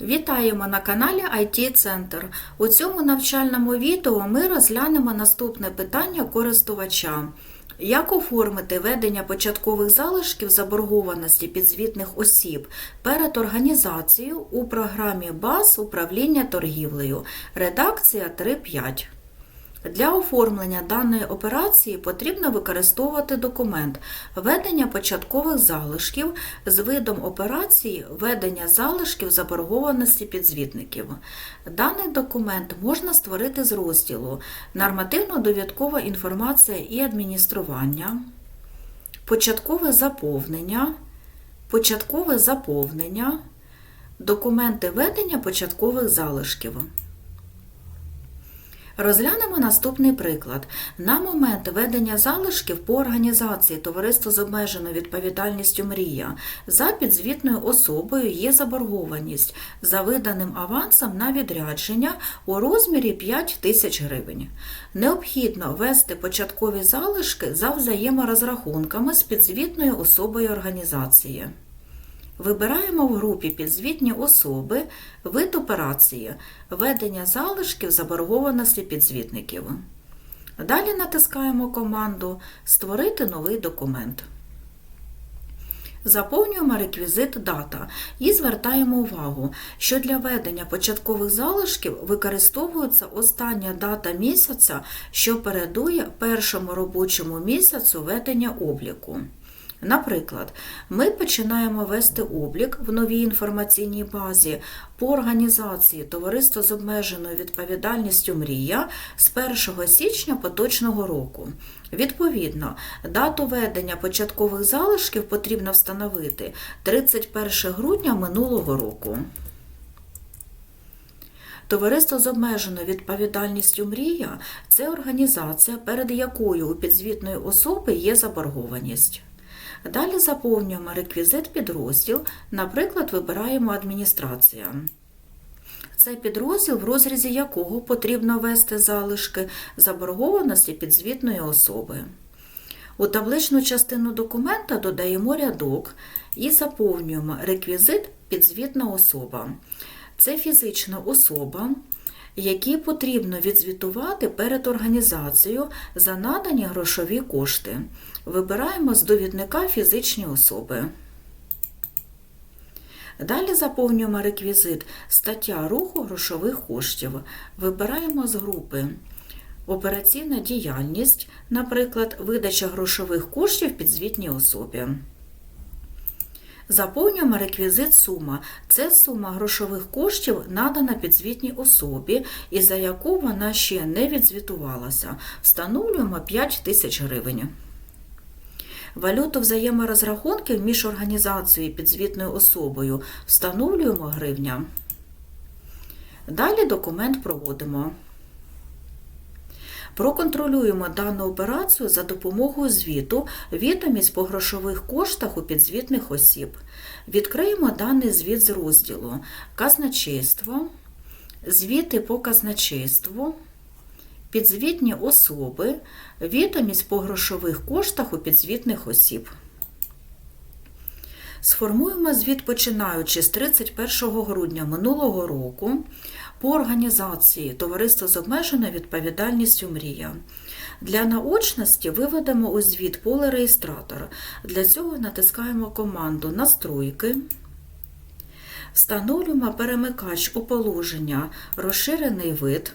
Вітаємо на каналі IT Центр. У цьому навчальному відео ми розглянемо наступне питання користувача. Як оформити ведення початкових залишків заборгованості підзвітних осіб перед організацією у програмі БАЗ управління торгівлею? Редакція 3.5. Для оформлення даної операції потрібно використовувати документ ведення початкових залишків з видом операції ведення залишків заборгованості підзвітників. Даний документ можна створити з розділу Нормативно-довідкова інформація і адміністрування, початкове заповнення, початкове заповнення, документи ведення початкових залишків. Розглянемо наступний приклад. На момент ведення залишків по організації Товариство з обмеженою відповідальністю Мрія за підзвітною особою є заборгованість за виданим авансом на відрядження у розмірі 5 тисяч гривень. Необхідно ввести початкові залишки за взаєморозрахунками з підзвітною особою організації. Вибираємо в групі підзвітні особи, вид операції, ведення залишків заборгованості підзвітників. Далі натискаємо команду Створити новий документ. Заповнюємо реквізит дата і звертаємо увагу, що для ведення початкових залишків використовується остання дата місяця, що передує першому робочому місяцю ведення обліку. Наприклад, ми починаємо вести облік в новій інформаційній базі по організації Товариство з обмеженою відповідальністю Мрія з 1 січня поточного року. Відповідно, дату ведення початкових залишків потрібно встановити 31 грудня минулого року. Товариство з обмеженою відповідальністю Мрія це організація, перед якою у підзвітної особи є заборгованість. Далі заповнюємо реквізит підрозділ, наприклад, вибираємо адміністрація. Це підрозділ, в розрізі якого потрібно ввести залишки заборгованості підзвітної особи. У табличну частину документа додаємо рядок і заповнюємо реквізит підзвітна особа. Це фізична особа, якій потрібно відзвітувати перед організацією за надані грошові кошти. Вибираємо з довідника фізичні особи. Далі заповнюємо реквізит стаття руху грошових коштів. Вибираємо з групи операційна діяльність, наприклад, видача грошових коштів підзвітній особі. Заповнюємо реквізит сума. Це сума грошових коштів, надана підзвітній особі, і за яку вона ще не відзвітувалася. Встановлюємо 5 тисяч гривень. Валюту взаєморозрахунків між організацією і підзвітною особою встановлюємо гривня. Далі документ проводимо. Проконтролюємо дану операцію за допомогою звіту відомість по грошових коштах у підзвітних осіб. Відкриємо даний звіт з розділу Казначейство, звіти по казначейству, підзвітні особи, відомість по грошових коштах у підзвітних осіб. Сформуємо звіт починаючи з 31 грудня минулого року по організації Товариство з обмеженою відповідальністю Мрія. Для наочності виведемо у звіт поле реєстратор. Для цього натискаємо команду Настройки. Встановлюємо перемикач у положення Розширений вид.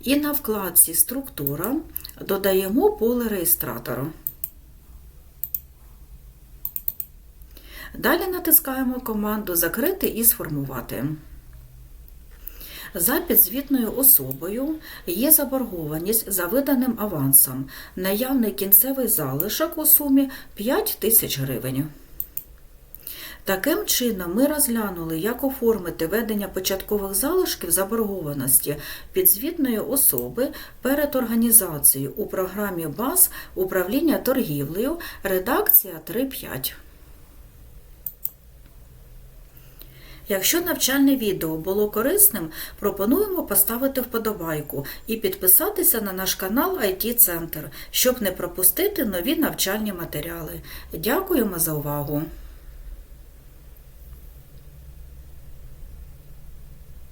І на вкладці Структура додаємо поле реєстратора. Далі натискаємо команду Закрити і сформувати. За підзвітною особою є заборгованість за виданим авансом. Наявний кінцевий залишок у сумі 5 тисяч гривень. Таким чином, ми розглянули, як оформити ведення початкових залишків заборгованості підзвітної особи перед організацією у програмі БАЗ управління торгівлею, редакція 3.5. Якщо навчальне відео було корисним, пропонуємо поставити вподобайку і підписатися на наш канал IT Центр, щоб не пропустити нові навчальні матеріали. Дякуємо за увагу!